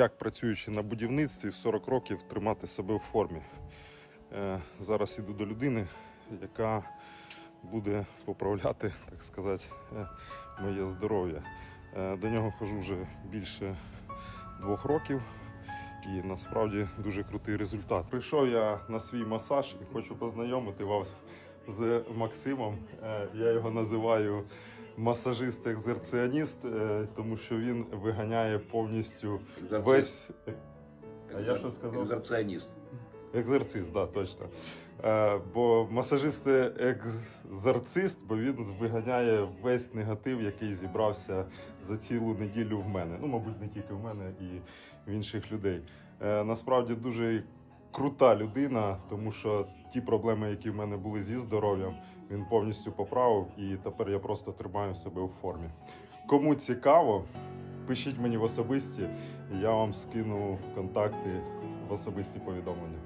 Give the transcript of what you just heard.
Як працюючи на будівництві в 40 років тримати себе в формі. Е, Зараз іду до людини, яка буде поправляти, так сказати, е, моє здоров'я. Е, До нього хожу вже більше двох років і насправді дуже крутий результат. Прийшов я на свій масаж і хочу познайомити вас з Максимом. Я його називаю масажист-екзерціоніст, е, тому що він виганяє повністю весь А я що сказав? Екзерціоніст. екзорцист, да, точно. Е, бо масажист екзорцист, бо він виганяє весь негатив, який зібрався за цілу неділю в мене. Ну, мабуть, не тільки в мене і в інших людей. Е, насправді дуже крута людина, тому що ті проблеми, які в мене були зі здоров'ям, він повністю поправив, і тепер я просто тримаю себе у формі. Кому цікаво, пишіть мені в особисті, я вам скину контакти в особисті повідомлення.